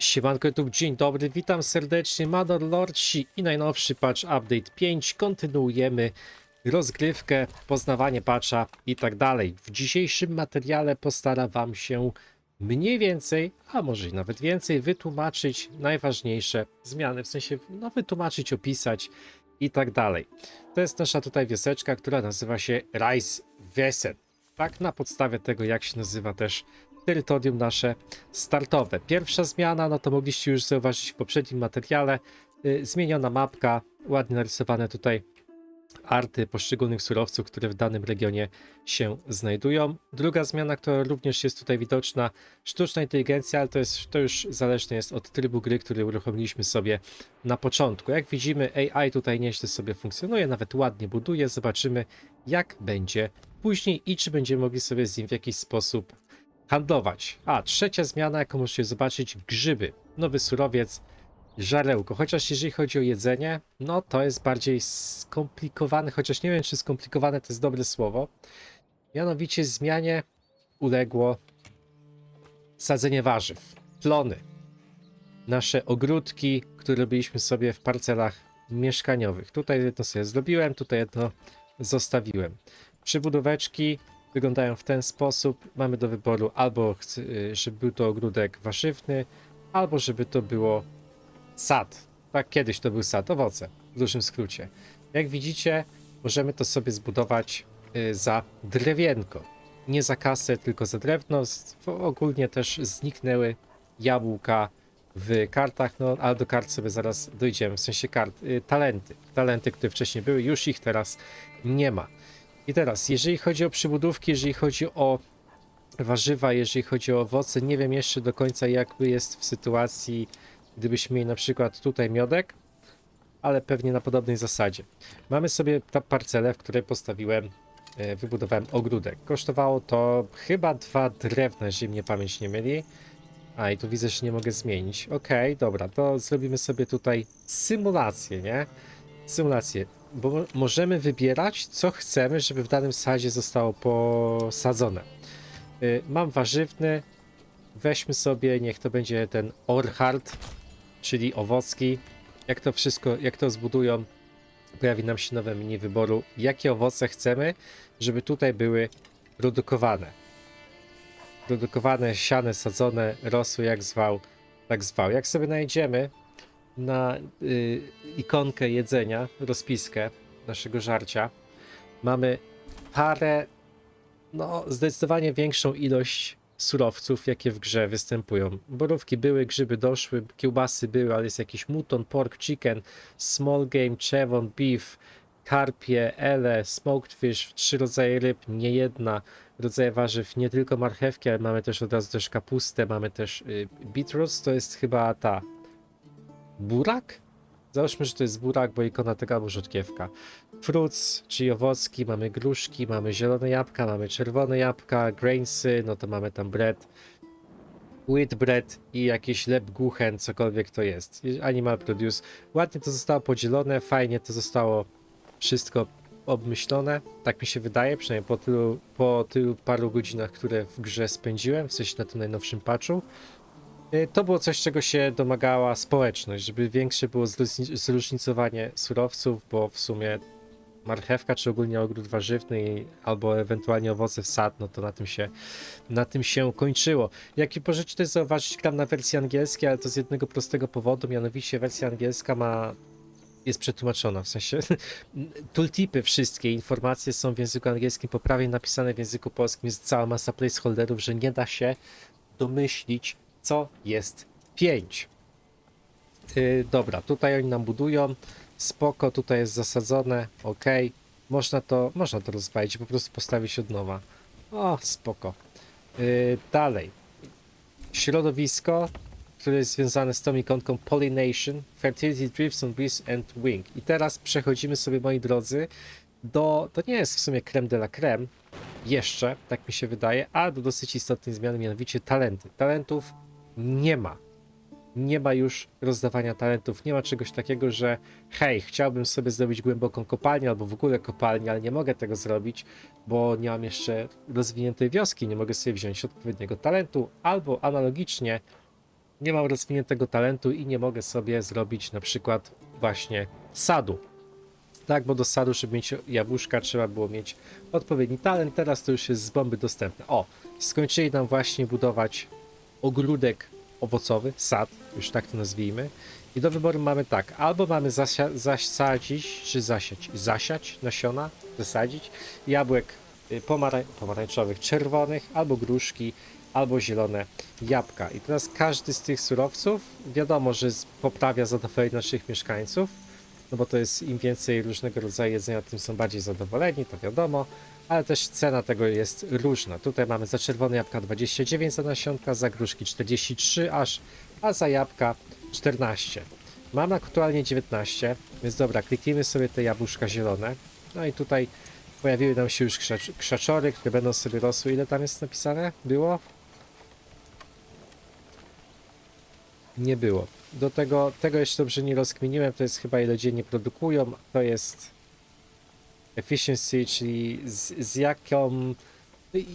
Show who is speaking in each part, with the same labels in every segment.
Speaker 1: Siemanko YouTube, dzień dobry, witam serdecznie, Mador Lordsi i najnowszy patch update 5. Kontynuujemy rozgrywkę, poznawanie patcha i tak dalej. W dzisiejszym materiale postaram wam się mniej więcej, a może i nawet więcej, wytłumaczyć najważniejsze zmiany, w sensie no, wytłumaczyć, opisać i tak dalej. To jest nasza tutaj wioseczka, która nazywa się Rise Wesen. Tak, na podstawie tego, jak się nazywa też terytorium nasze startowe. Pierwsza zmiana, no to mogliście już zauważyć w poprzednim materiale, y, zmieniona mapka, ładnie narysowane tutaj arty poszczególnych surowców, które w danym regionie się znajdują. Druga zmiana, która również jest tutaj widoczna, sztuczna inteligencja, ale to, jest, to już zależne jest od trybu gry, który uruchomiliśmy sobie na początku. Jak widzimy, AI tutaj nieźle sobie funkcjonuje, nawet ładnie buduje. Zobaczymy, jak będzie później i czy będziemy mogli sobie z nim w jakiś sposób handlować. A, trzecia zmiana, jaką możecie zobaczyć, grzyby. Nowy surowiec, żarełko. Chociaż jeżeli chodzi o jedzenie, no to jest bardziej skomplikowane, chociaż nie wiem, czy skomplikowane to jest dobre słowo. Mianowicie zmianie uległo sadzenie warzyw, plony. Nasze ogródki, które robiliśmy sobie w parcelach mieszkaniowych. Tutaj jedno sobie zrobiłem, tutaj jedno zostawiłem. Przybudóweczki wyglądają w ten sposób. Mamy do wyboru albo y, żeby był to ogródek warzywny, albo żeby to było sad. Tak, kiedyś to był sad, owoce, w dużym skrócie. Jak widzicie, możemy to sobie zbudować y, za drewienko. Nie za kasę, tylko za drewno. Ogólnie też zniknęły jabłka w kartach, no ale do kart sobie zaraz dojdziemy, w sensie kart, y, talenty. Talenty, które wcześniej były, już ich teraz nie ma. I teraz, jeżeli chodzi o przybudówki, jeżeli chodzi o warzywa, jeżeli chodzi o owoce, nie wiem jeszcze do końca jakby jest w sytuacji, gdybyśmy mieli na przykład tutaj miodek, ale pewnie na podobnej zasadzie. Mamy sobie ta parcelę, w której postawiłem, e, wybudowałem ogródek. Kosztowało to chyba dwa drewna, jeżeli mnie pamięć nie myli. A i tu widzę, że nie mogę zmienić. Okej, dobra, to zrobimy sobie tutaj symulację, nie? Symulację, bo mo- możemy wybierać, co chcemy, żeby w danym sadzie zostało posadzone. Y, Mam warzywny, weźmy sobie, niech to będzie ten Orchard, czyli owocki. Jak to wszystko, jak to zbudują, pojawi nam się nowe menu wyboru, jakie owoce chcemy, żeby tutaj były produkowane. Produkowane, siane, sadzone, rosły, jak zwał, tak zwał. Jak sobie najdziemy na y, ikonkę jedzenia, rozpiskę naszego żarcia, mamy parę, no zdecydowanie większą ilość surowców, jakie w grze występują. Borówki były, grzyby doszły, kiełbasy były, ale jest jakiś muton, pork, chicken, small game, chevon, beef, karpie, ele, smoked fish, trzy rodzaje ryb, nie jedna, rodzaje warzyw, nie tylko marchewki, ale mamy też od razu też kapustę, mamy też y, to jest chyba ta burak? Załóżmy, że to jest burak, bo ikona tego albo rzodkiewka. Fruits, czyli owocki, mamy gruszki, mamy zielone jabłka, mamy czerwone jabłka, grainsy, no to mamy tam bread, wheat bread i jakieś lebkuchen, cokolwiek to jest. Animal produce. Ładnie to zostało podzielone, fajnie to zostało wszystko obmyślone, tak mi się wydaje, przynajmniej po tylu, po tylu paru godzinach, które w grze spędziłem, w sensie na tym najnowszym patchu. Y, To było coś, czego się domagała społeczność, żeby większe było zróżni- zróżnicowanie surowców, bo w sumie marchewka, czy ogólnie ogród warzywny, albo ewentualnie owoce w sad, no to na tym się, na tym się kończyło. Jak i możecie też zauważyć, gram na wersji angielskiej, ale to z jednego prostego powodu, mianowicie wersja angielska ma jest przetłumaczona, w sensie tooltipy, wszystkie informacje są w języku angielskim poprawnie napisane w języku polskim, jest cała masa placeholderów, że nie da się domyślić, co jest 5. Yy, dobra, tutaj oni nam budują, spoko, tutaj jest zasadzone, ok. Można to, można to rozwalić, po prostu postawić od nowa. O, spoko. Yy, dalej. Środowisko, które jest związane z tą ikonką Pollination, Fertility Drifts on Breeze and Wing. I teraz przechodzimy sobie, moi drodzy, do, to nie jest w sumie creme de la creme, jeszcze, tak mi się wydaje, a do dosyć istotnej zmiany, mianowicie talenty. Talentów nie ma. Nie ma już rozdawania talentów, nie ma czegoś takiego, że hej, chciałbym sobie zrobić głęboką kopalnię albo w ogóle kopalnię, ale nie mogę tego zrobić, bo nie mam jeszcze rozwiniętej wioski, nie mogę sobie wziąć odpowiedniego talentu, albo analogicznie nie mam rozwiniętego talentu i nie mogę sobie zrobić na przykład właśnie sadu. Tak, bo do sadu, żeby mieć jabłuszka, trzeba było mieć odpowiedni talent. Teraz to już jest z bomby dostępne. O, skończyli nam właśnie budować ogródek owocowy, sad, już tak to nazwijmy. I do wyboru mamy tak, albo mamy zasia- zasadzić, czy zasiać, zasiać nasiona, zasadzić jabłek y, pomara- pomarańczowych, czerwonych, albo gruszki, albo zielone jabłka. I teraz każdy z tych surowców, wiadomo, że poprawia zadowolenie naszych mieszkańców, no bo to jest im więcej różnego rodzaju jedzenia, tym są bardziej zadowoleni, to wiadomo, ale też cena tego jest różna. Tutaj mamy za czerwone jabłka 29 za nasionka, za gruszki 43 aż, a za jabłka 14. Mam aktualnie 19, więc dobra, kliknijmy sobie te jabłuszka zielone. No i tutaj pojawiły nam się już krzacz krzaczory, które będą sobie rosły. Ile tam jest napisane? Było? Nie było. Do tego, tego jeszcze dobrze nie rozkminiłem, to jest chyba ile dziennie produkują, to jest efficiency, czyli z, z jaką,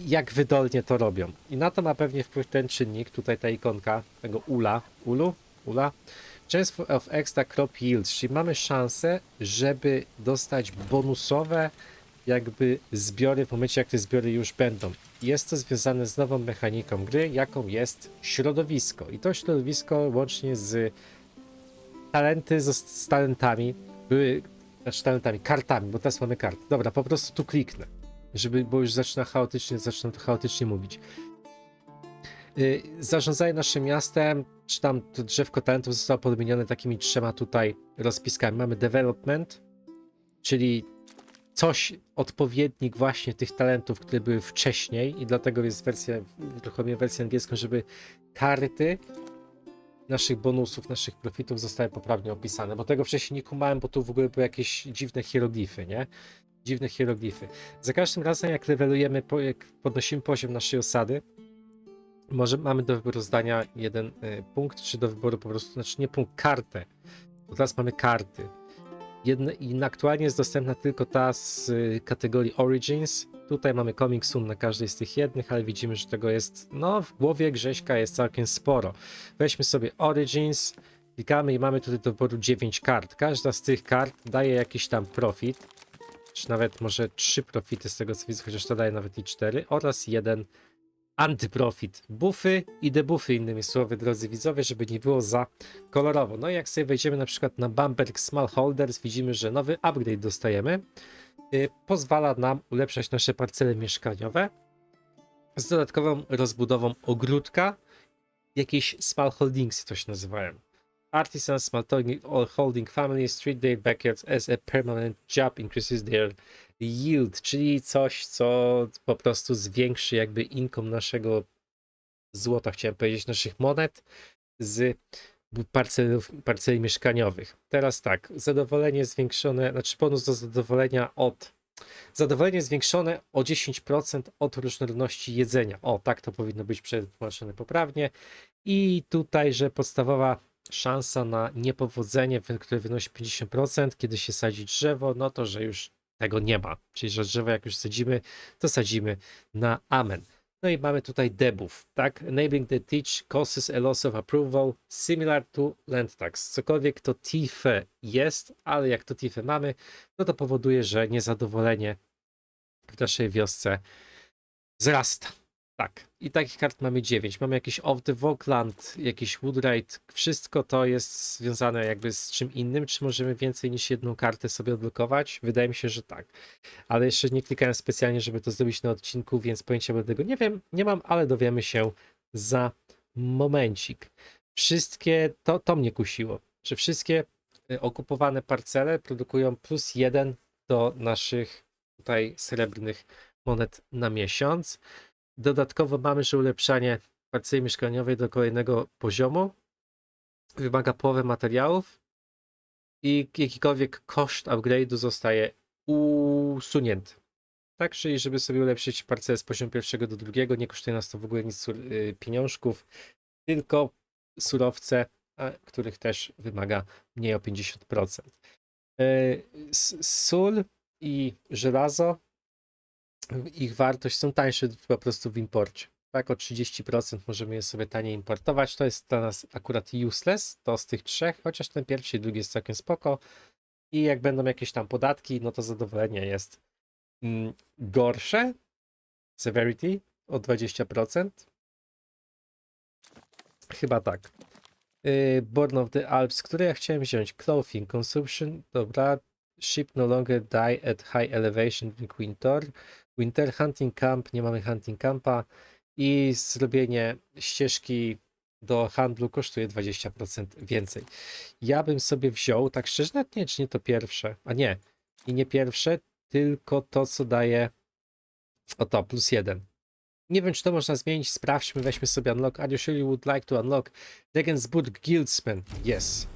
Speaker 1: jak wydolnie to robią. I na to ma pewnie wpływ ten czynnik, tutaj ta ikonka, tego ula, ulu, ula, Chance of extra crop yields, czyli mamy szansę, żeby dostać bonusowe jakby zbiory w momencie, jak te zbiory już będą. Jest to związane z nową mechaniką gry, jaką jest środowisko. I to środowisko łącznie z talenty z, z talentami były, znaczy talentami, kartami, bo teraz mamy karty. Dobra, po prostu tu kliknę, żeby, bo już zaczyna chaotycznie, zaczynam to chaotycznie mówić. Yy, zarządzanie naszym miastem, czy tam to drzewko talentów zostało podmienione takimi trzema tutaj rozpiskami. Mamy development, czyli coś, odpowiednik właśnie tych talentów, które były wcześniej i dlatego jest wersja, uruchomiłem wersję angielską, żeby karty naszych bonusów, naszych profitów zostały poprawnie opisane, bo tego wcześniej nie kumałem, bo tu w ogóle były jakieś dziwne hieroglify, nie? Dziwne hieroglify. Za każdym razem, jak levelujemy, jak podnosimy poziom naszej osady, może mamy do wyboru zdania jeden y, punkt, czy do wyboru po prostu, znaczy nie punkt, kartę. Bo teraz mamy karty. Jedne, I aktualnie jest dostępna tylko ta z y, kategorii Origins. Tutaj mamy Coming Soon na każdej z tych jednych, ale widzimy, że tego jest, no w głowie Grześka jest całkiem sporo. Weźmy sobie Origins, klikamy i mamy tutaj do wyboru 9 kart. Każda z tych kart daje jakiś tam profit, czy nawet może 3 profity z tego co widzę, chociaż to daje nawet i 4, oraz jeden antyprofit. Buffy i debuffy, innymi słowy, drodzy widzowie, żeby nie było za kolorowo. No i jak sobie wejdziemy na przykład na Bamberg Smallholders, widzimy, że nowy upgrade dostajemy. Y, pozwala nam ulepszać nasze parcele mieszkaniowe z dodatkową rozbudową ogródka. Jakieś small holdings to się nazywają. Artisans, small holding- families treat their backyards as a permanent job, increases their yield, czyli coś, co po prostu zwiększy jakby income naszego złota, chciałem powiedzieć, naszych monet z parcelów, parceli mieszkaniowych. Teraz tak, zadowolenie zwiększone, znaczy bonus do zadowolenia od zadowolenie zwiększone o 10% od różnorodności jedzenia. O, tak to powinno być przetłumaczone poprawnie. I tutaj, że podstawowa szansa na niepowodzenie, które wynosi 50%, kiedy się sadzi drzewo, no to, że już tego nie ma. Czyli, że drzewo jak już sadzimy, to sadzimy na amen. No i mamy tutaj debuff, tak? Enabling the teach causes a loss of approval similar to land tax. Cokolwiek to TIFE jest, ale jak to TIFE mamy, no to powoduje, że niezadowolenie w naszej wiosce wzrasta. Tak. I takich kart mamy 9. Mamy jakiś Off the Vogland, jakiś Woodride. Wszystko to jest związane jakby z czym innym. Czy możemy więcej niż jedną kartę sobie odblokować? Wydaje mi się, że tak. Ale jeszcze nie klikałem specjalnie, żeby to zrobić na odcinku, więc pojęcia tego nie wiem, nie mam, ale dowiemy się za momencik. Wszystkie, to, to mnie kusiło, że wszystkie y, okupowane parcele produkują plus jeden do naszych tutaj srebrnych monet na miesiąc. Dodatkowo mamy, że ulepszanie parceli mieszkaniowej do kolejnego poziomu wymaga połowę materiałów i jakikolwiek koszt upgrade'u zostaje usunięty. Tak, czyli żeby sobie ulepszyć parcelę z poziomu pierwszego do drugiego, nie kosztuje nas to w ogóle nic y, pieniążków, tylko surowce, których też wymaga mniej o 50%. Y, Sól i żelazo ich wartość są tańsze po prostu w imporcie. tak o 30% możemy je sobie taniej importować. To jest dla nas akurat useless, to z tych trzech, chociaż ten pierwszy i drugi jest całkiem spoko. I jak będą jakieś tam podatki, no to zadowolenie jest mm, gorsze. Severity o 20%. Chyba tak. Yy, Born of the Alps, które ja chciałem wziąć. Clothing, consumption, dobra. Ship no longer die at high elevation during winter. Winter hunting camp, nie mamy hunting campa. I zrobienie ścieżki do handlu kosztuje 20% więcej. Ja bym sobie wziął, tak szczerze, nawet nie, czy nie to pierwsze. A nie. I nie pierwsze, tylko to, co daje. O to, plus jeden. Nie wiem, czy to można zmienić. Sprawdźmy, weźmy sobie unlock. Are you sure you would like to unlock Regensburg Guildsman? Yes.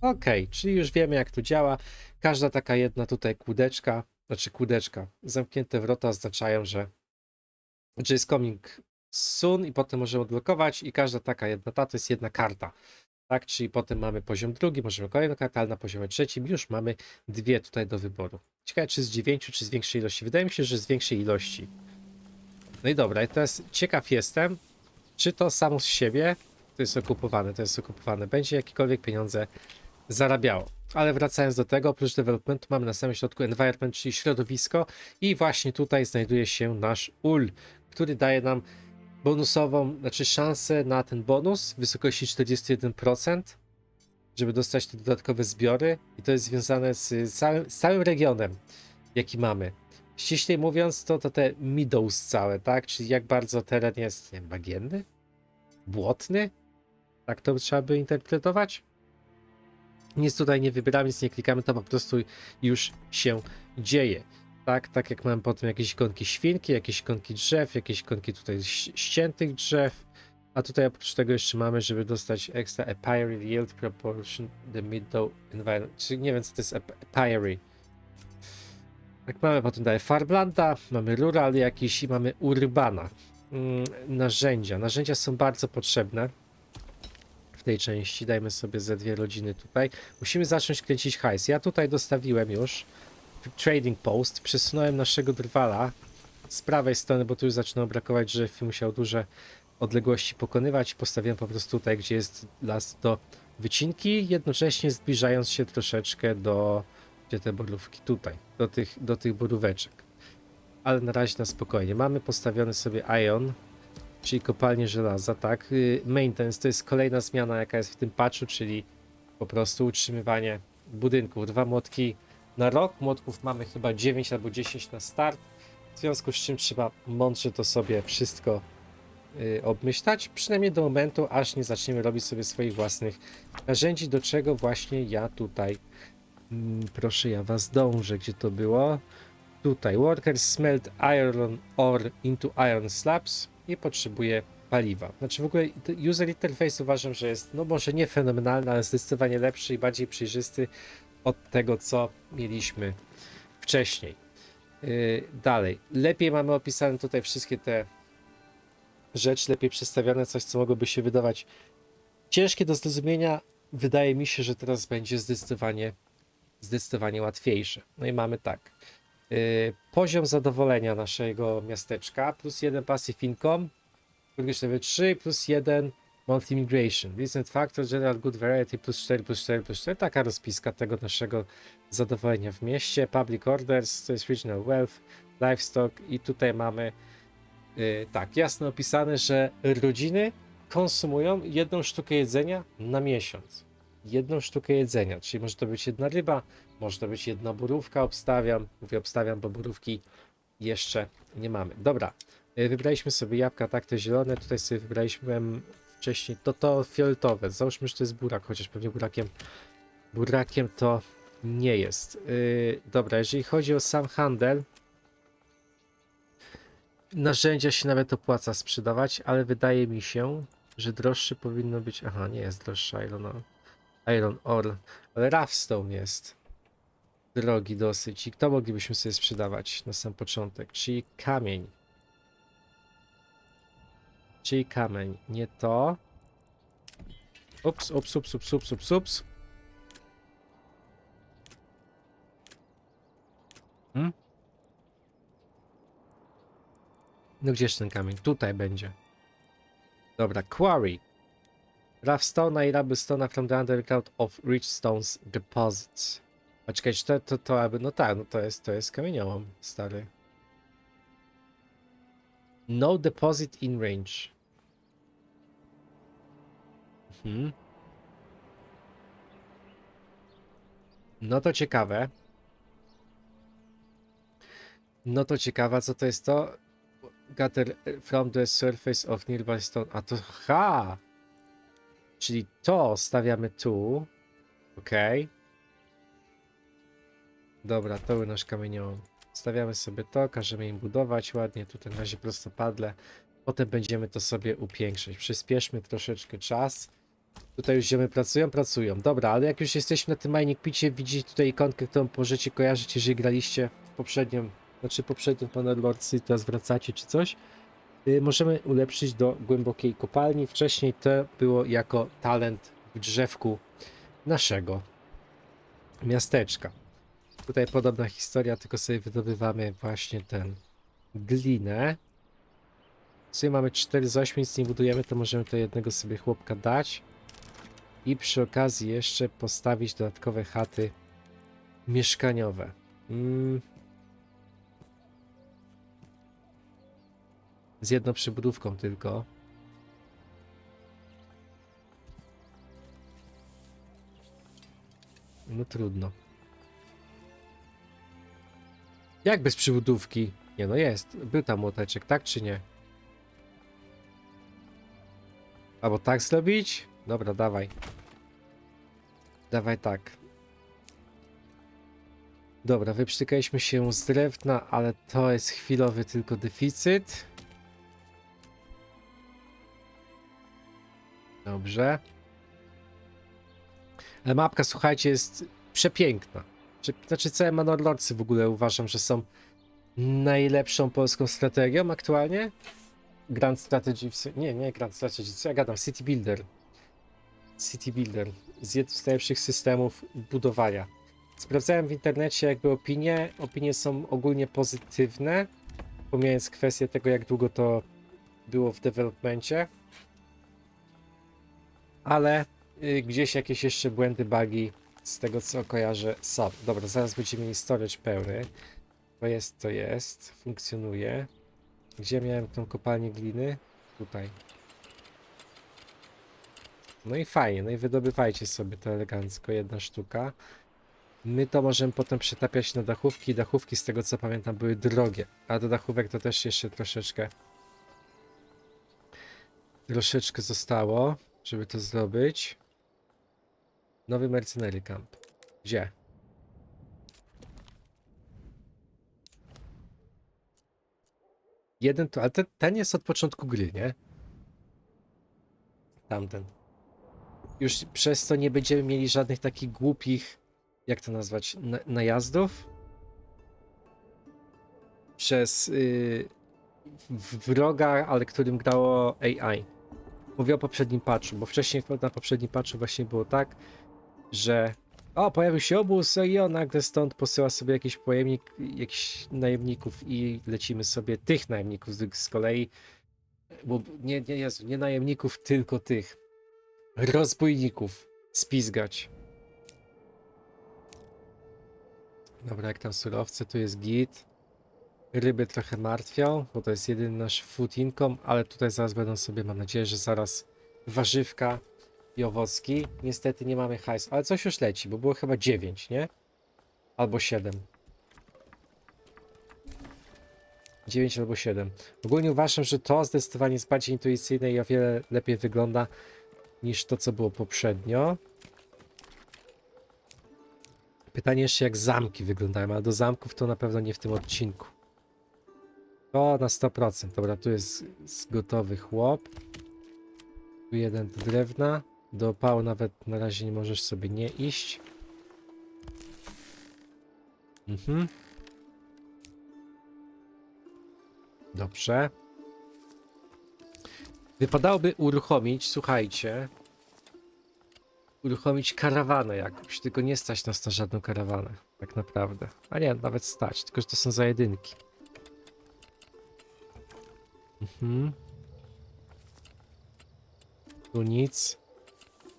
Speaker 1: Okej, czyli już wiemy, jak to działa. Każda taka jedna tutaj kłódeczka, znaczy kłódeczka, zamknięte wrota oznaczają, że, że jest coming soon i potem możemy odblokować i każda taka jedna ta to jest jedna karta. Tak, czyli potem mamy poziom drugi, możemy kolejną kartę, ale na poziomie trzecim już mamy dwie tutaj do wyboru. Ciekawe, czy z dziewięciu, czy z większej ilości. Wydaje mi się, że z większej ilości. No i dobra, i teraz ciekaw jestem, czy to samo z siebie, to jest okupowane, to jest okupowane, będzie jakiekolwiek pieniądze zarabiało. Ale wracając do tego, oprócz developmentu mamy na samym środku environment, czyli środowisko i właśnie tutaj znajduje się nasz ul, który daje nam bonusową, znaczy szansę na ten bonus w wysokości 41%, żeby dostać te dodatkowe zbiory i to jest związane z całym, z całym regionem, jaki mamy. Ściślej mówiąc, to, to te meadows całe, tak? Czyli jak bardzo teren jest, nie wiem, bagienny? Błotny? Tak to trzeba by interpretować? Nic tutaj nie wybieramy, nic nie klikamy, to po prostu już się dzieje. Tak, tak jak mamy potem jakieś ikonki świnki, jakieś ikonki drzew, jakieś ikonki tutaj ściętych drzew. A tutaj oprócz tego jeszcze mamy, żeby dostać extra apiary yield proportion the meadow environment. Czyli nie wiem co to jest ap- apiary. Tak mamy potem dalej farblanda, mamy rural jakiś i mamy urbana. Mm, narzędzia. Narzędzia są bardzo potrzebne w tej części. Dajmy sobie ze dwie rodziny tutaj. Musimy zacząć kręcić hajs. Ja tutaj dostawiłem już trading post. Przesunąłem naszego drwala z prawej strony, bo tu już zaczynało brakować drzew musiał duże odległości pokonywać. Postawiłem po prostu tutaj, gdzie jest las do wycinki, jednocześnie zbliżając się troszeczkę do gdzie te borówki tutaj, do tych, do tych boróweczek. Ale na razie na spokojnie. Mamy postawiony sobie ion, czyli kopalnię żelaza, tak. Y, Maintenance to jest kolejna zmiana, jaka jest w tym patchu, czyli po prostu utrzymywanie budynków. Dwa młotki na rok. Młotków mamy chyba 9 albo 10 na start. W związku z czym trzeba mądrze to sobie wszystko y, obmyślać, przynajmniej do momentu, aż nie zaczniemy robić sobie swoich własnych narzędzi, do czego właśnie ja tutaj, mm, proszę ja was dążę, gdzie to było? Tutaj, workers smelt iron ore into iron slabs i potrzebuje paliwa. Znaczy w ogóle user interface uważam, że jest, no może nie fenomenalny, ale zdecydowanie lepszy i bardziej przejrzysty od tego, co mieliśmy wcześniej. Yy, dalej, lepiej mamy opisane tutaj wszystkie te rzeczy, lepiej przedstawione, coś, co mogłoby się wydawać ciężkie do zrozumienia. Wydaje mi się, że teraz będzie zdecydowanie, zdecydowanie łatwiejsze. No i mamy tak. Yy, poziom zadowolenia naszego miasteczka plus jeden passive income, Turkish level 3 plus 1 monthly immigration. Recent factor, general good variety plus 4 plus 4 plus 4. Taka rozpiska tego naszego zadowolenia w mieście. Public orders, to jest regional wealth, livestock i tutaj mamy yy, tak, jasno opisane, że rodziny konsumują jedną sztukę jedzenia na miesiąc. Jedną sztukę jedzenia, czyli może to być jedna ryba, może to być jedna borówka, obstawiam. Mówię obstawiam, bo borówki jeszcze nie mamy. Dobra, y, wybraliśmy sobie jabłka, tak, te zielone. Tutaj sobie wybraliśmy wcześniej to, to fioletowe. Załóżmy, że to jest burak, chociaż pewnie burakiem, burakiem to nie jest. Yy, dobra, jeżeli chodzi o sam handel, narzędzia się nawet opłaca sprzedawać, ale wydaje mi się, że droższy powinno być. Aha, nie jest droższy Iron Ore. Iron Ore, ale Ravstone jest drogi dosyć. I kto moglibyśmy sobie sprzedawać na sam początek? Czyli kamień. Czyli kamień, nie to. Ups, ups, ups, ups, ups, ups, ups. Hmm? No gdzież ten kamień? Tutaj będzie. Dobra, quarry. Rough stone i rubble stone from the underground of rich stones deposits. A czekajcie, to, to, to aby, no tak, no to jest, to jest kamieniołom, stary. No deposit in range. Mhm. No to ciekawe. No to ciekawe, co to jest to? Gather from the surface of nearby stone. A to ha! Czyli to stawiamy tu. Okej. Dobra, to był nasz kamieniołom. Stawiamy sobie to, każemy im budować ładnie. Tutaj na razie prostopadle. Potem będziemy to sobie upiększać. Przyspieszmy troszeczkę czas. Tutaj już ziomy pracują, pracują. Dobra, ale jak już jesteśmy na tym mining picie, widzicie tutaj ikonkę, którą możecie kojarzyć, jeżeli graliście w poprzednią, znaczy poprzednią Panelorcy teraz wracacie czy coś. Y, możemy ulepszyć do głębokiej kopalni. Wcześniej to było jako talent w drzewku naszego miasteczka. Tutaj podobna historia, tylko sobie wydobywamy właśnie ten glinę. Sobie mamy 4 z 8, nic nie budujemy, to możemy to jednego sobie chłopka dać. I przy okazji jeszcze postawić dodatkowe chaty mieszkaniowe. Mm. Z jedną przybudówką tylko. No trudno. Jak bez przybudówki? Nie no jest. Był tam młoteczek, tak czy nie? Albo tak zrobić? Dobra, dawaj. Dawaj tak. Dobra, wyprztykaliśmy się z drewna, ale to jest chwilowy tylko deficyt. Dobrze. Ale mapka, słuchajcie, jest przepiękna. Czy- Znaczy, całe Manorlorcy w ogóle uważam, że są najlepszą polską strategią aktualnie. Grand Strategy, nie, nie Grand Strategy, co ja gadam, City Builder. City Builder z jednym z najlepszych systemów budowania. Sprawdzałem w internecie jakby opinie. Opinie są ogólnie pozytywne, pomijając kwestię tego, jak długo to było w developmencie. Ale y, gdzieś jakieś jeszcze błędy, bugi z tego co kojarzę są. Dobra, zaraz będziemy mieli storage pełny. To jest, to jest, funkcjonuje. Gdzie miałem tą kopalnię gliny? Tutaj. No i fajnie, no i wydobywajcie sobie to elegancko, jedna sztuka. My to możemy potem przetapiać na dachówki. Dachówki z tego co pamiętam były drogie, a do dachówek to też jeszcze troszeczkę troszeczkę zostało, żeby to zrobić. Nowy Mercenary Camp. Gdzie? Jeden to, ale ten, ten jest od początku gry, nie? Tamten. Już przez to nie będziemy mieli żadnych takich głupich, jak to nazwać, na, najazdów. Przez yy, wroga, ale którym grało AI. Mówię o poprzednim patchu, bo wcześniej na poprzednim patchu właśnie było tak, że o, pojawił się obóz i on nagle stąd posyła sobie jakiś pojemnik, jakichś najemników i lecimy sobie tych najemników z, kolei, bo nie, nie, Jezu, nie najemników, tylko tych rozbójników spizgać. Dobra, jak tam surowce, tu jest git. Ryby trochę martwią, bo to jest jedyny nasz food income, ale tutaj zaraz będą sobie, mam nadzieję, że zaraz warzywka i owocki. Niestety nie mamy hajs, ale coś już leci, bo było chyba 9, nie? Albo 7. 9 albo 7. Ogólnie uważam, że to zdecydowanie jest bardziej intuicyjne i o wiele lepiej wygląda niż to, co było poprzednio. Pytanie jeszcze, jak zamki wyglądają, ale do zamków to na pewno nie w tym odcinku. To na 100%. Dobra, tu jest gotowy chłop. Tu jeden do drewna. Do opału nawet na razie nie możesz sobie nie iść. Mhm. Dobrze. Wypadałoby uruchomić, słuchajcie, uruchomić karawanę jakąś, tylko nie stać nas na żadną karawanę, tak naprawdę. A nie, nawet stać, tylko że to są za jedynki. Mhm. Tu nic.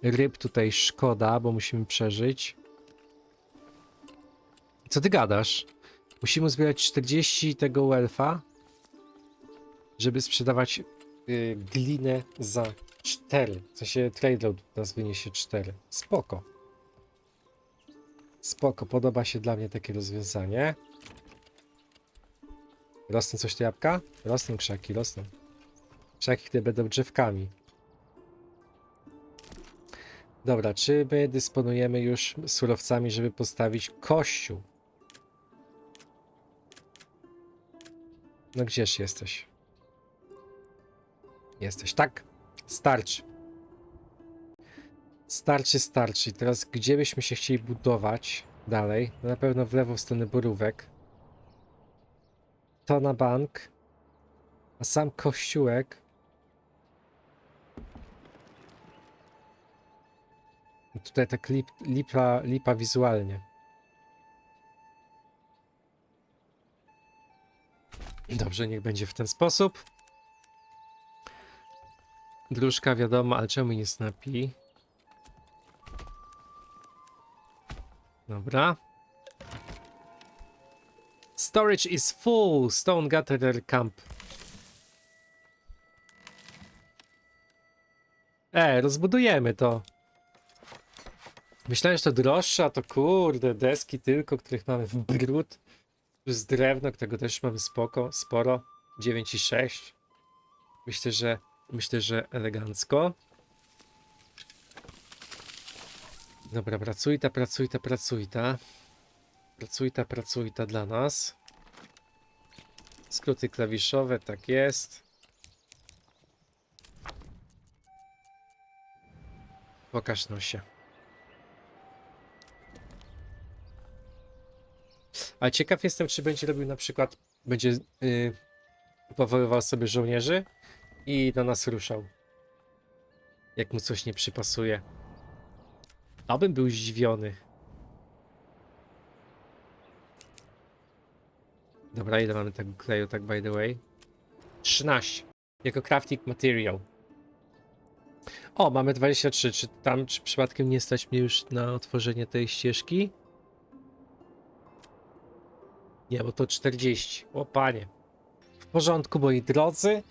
Speaker 1: Ryb tutaj szkoda, bo musimy przeżyć. Co ty gadasz? Musimy zbierać 40 tego welfa, żeby sprzedawać y, glinę za 4. W sensie trade load nas wyniesie 4. Spoko. Spoko, podoba się dla mnie takie rozwiązanie. Rosną coś te jabłka? Rosną krzaki, rosną. Krzaki, które będą drzewkami. Dobra, czy my dysponujemy już surowcami, żeby postawić kościół? No gdzież jesteś? Jesteś, tak? Starczy. Starczy, starczy. Teraz gdzie byśmy się chcieli budować dalej? No na pewno w lewo w stronę borówek. To na bank. A sam kościółek. Tutaj tak lip, lipa, lipa wizualnie. Dobrze, niech będzie w ten sposób. Dróżka wiadomo, ale czemu nie snapi? Dobra. Storage is full. Stone Gatherer Camp. E, rozbudujemy to. Myślałem, że to droższe, a to kurde, deski tylko, których mamy w brud. Plus drewno, którego też mamy spoko, sporo. 9,6. Myślę, że myślę, że elegancko. Dobra, pracuj ta, pracuj ta, pracuj ta. Pracuj ta, pracuj ta dla nas. Skróty klawiszowe, tak jest. Pokaż no się. A ciekaw jestem, czy będzie robił na przykład, będzie yy, powoływał sobie żołnierzy i do nas ruszał. Jak mu coś nie przypasuje. Abym był zdziwiony. Dobra, ile mamy tego kleju, tak by the way? 13. Jako crafting material. O, mamy 23. Czy tam, czy przypadkiem nie stać mnie już na otworzenie tej ścieżki? Nie, bo to 40. O panie. W porządku, moi drodzy.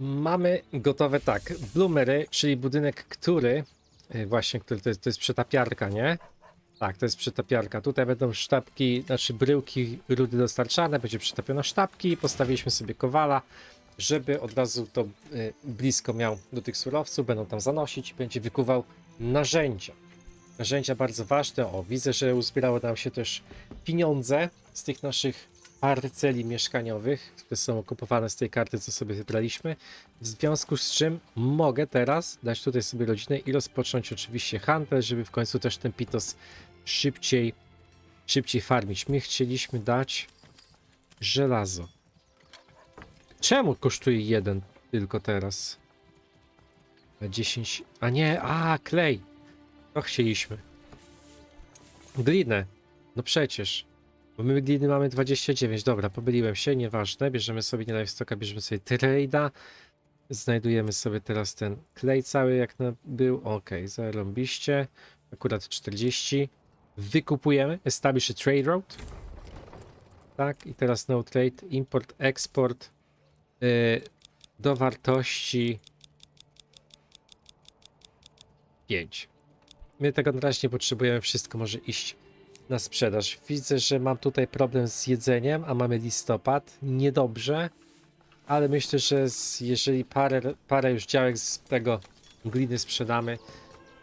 Speaker 1: Mamy gotowe tak. Bloomery, czyli budynek, który y, właśnie, który to jest, to jest przetapiarka, nie? Tak, to jest przetapiarka. Tutaj będą sztabki, znaczy bryłki rudy dostarczane, będzie przetapione sztabki. Postawiliśmy sobie kowala, żeby od razu to y, blisko miał do tych surowców. Będą tam zanosić i będzie wykuwał narzędzia. Narzędzia bardzo ważne. O, widzę, że uzbierało nam się też pieniądze z tych naszych parceli mieszkaniowych, które są okupowane z tej karty, co sobie wybraliśmy. W związku z czym mogę teraz dać tutaj sobie rodzinę i rozpocząć oczywiście handel, żeby w końcu też ten pitos szybciej, szybciej farmić. My chcieliśmy dać żelazo. Czemu kosztuje jeden tylko teraz? Na 10. A nie, a klej. To chcieliśmy. Glinę. No przecież. Bo my gliny mamy 29. Dobra, pomyliłem się, nieważne. Bierzemy sobie nie livestocka, bierzemy sobie trade'a. Znajdujemy sobie teraz ten klej cały, jak na był. Ok, zarąbiście. Akurat 40. Wykupujemy. Establish a trade route. Tak, i teraz no trade, import, export yy, do wartości 5. My tego na razie nie potrzebujemy, wszystko może iść na sprzedaż. Widzę, że mam tutaj problem z jedzeniem, a mamy listopad. Niedobrze, ale myślę, że z, jeżeli parę, parę już działek z tego gliny sprzedamy,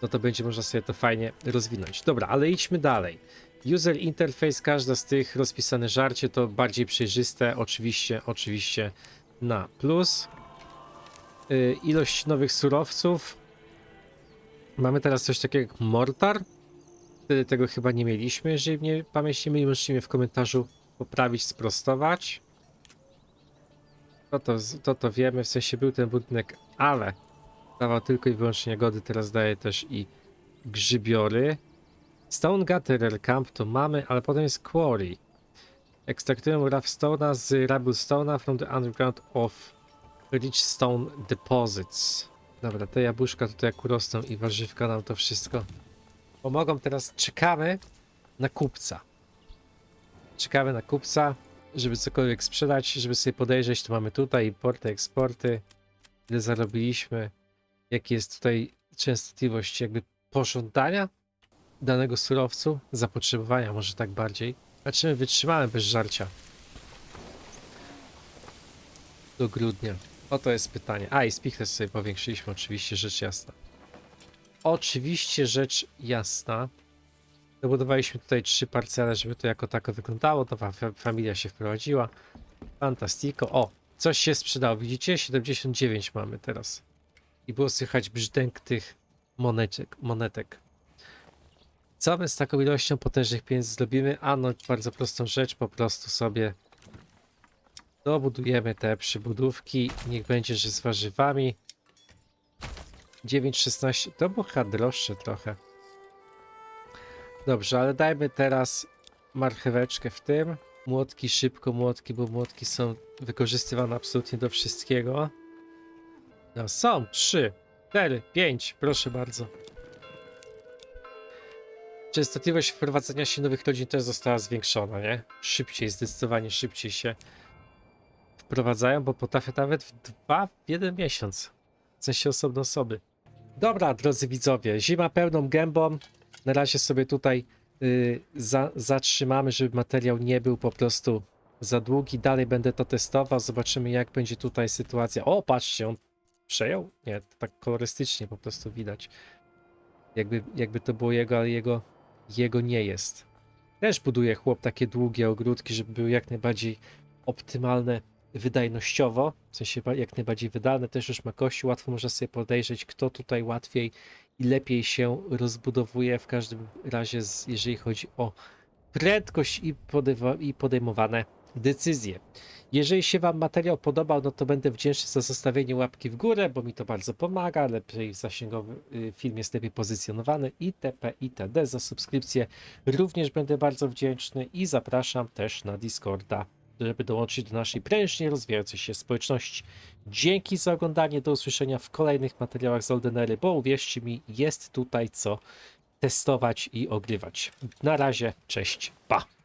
Speaker 1: no to będzie można sobie to fajnie rozwinąć. Dobra, ale idźmy dalej. User interface, każda z tych rozpisane żarcie to bardziej przejrzyste, oczywiście, oczywiście na plus. Yy, ilość nowych surowców. Mamy teraz coś takiego jak mortar. Wtedy tego chyba nie mieliśmy, jeżeli mnie pamięć nie myli, możecie mnie w komentarzu poprawić, sprostować. To to, to to wiemy, w sensie był ten budynek, ale dawał tylko i wyłącznie jagody, teraz daje też i grzybiory. Stone Gatherer Camp to mamy, ale potem jest Quarry. Ekstraktujemy Rough Stone'a z Rubble Stone'a from the underground of Stone Deposits. Dobra, te jabłuszka tutaj jak urosną i warzywka nam to wszystko pomogą. Teraz czekamy na kupca. Czekamy na kupca, żeby cokolwiek sprzedać, żeby sobie podejrzeć, to mamy tutaj importy, eksporty, ile zarobiliśmy, jaki jest tutaj częstotliwość jakby pożądania danego surowcu, zapotrzebowania może tak bardziej. Zobaczymy, wytrzymałem bez żarcia. Do grudnia. Oto jest pytanie. A i spichlerz sobie powiększyliśmy, oczywiście, rzecz jasna. Oczywiście, rzecz jasna. Dobudowaliśmy tutaj trzy parcele, żeby to jako tako wyglądało. Nowa fa- familia się wprowadziła. Fantastico. O, coś się sprzedało. Widzicie? 79 mamy teraz. I było słychać brzdęk tych moneczek, monetek. Co my z taką ilością potężnych pieniędzy zrobimy? Ano, bardzo prostą rzecz. Po prostu sobie dobudujemy te przybudówki. Niech będzie, że z warzywami. 9,16 to było chyba droższe trochę. Dobrze, ale dajmy teraz marcheweczkę w tym. Młotki, szybko młotki, bo młotki są wykorzystywane absolutnie do wszystkiego. No są, 3, 4, 5, proszę bardzo. Częstotliwość wprowadzania się nowych rodzin też została zwiększona, nie? Szybciej, zdecydowanie szybciej się wprowadzają, bo potrafię nawet w dwa, w jeden miesiąc. W sensie osobne osoby. Dobra, drodzy widzowie, zima pełną gębą. Na razie sobie tutaj y, za, zatrzymamy, żeby materiał nie był po prostu za długi. Dalej będę to testował, zobaczymy jak będzie tutaj sytuacja. O, patrzcie, on przejął? Nie, tak kolorystycznie po prostu widać. Jakby, jakby to było jego, ale jego, jego nie jest. Też buduje chłop takie długie ogródki, żeby były jak najbardziej optymalne wydajnościowo, w sensie jak najbardziej wydane, też już ma kości, łatwo można sobie podejrzeć, kto tutaj łatwiej i lepiej się rozbudowuje, w każdym razie z, jeżeli chodzi o prędkość i, i podejmowane decyzje. Jeżeli się Wam materiał podobał, no to będę wdzięczny za zostawienie łapki w górę, bo mi to bardzo pomaga, lepiej zasięgowy y, film jest lepiej pozycjonowany itp. itd. Za subskrypcję również będę bardzo wdzięczny i zapraszam też na Discorda żeby dołączyć do naszej prężnie rozwijającej się społeczności. Dzięki za oglądanie, do usłyszenia w kolejnych materiałach z Oldenery, bo uwierzcie mi, jest tutaj co testować i ogrywać. Na razie, cześć, pa!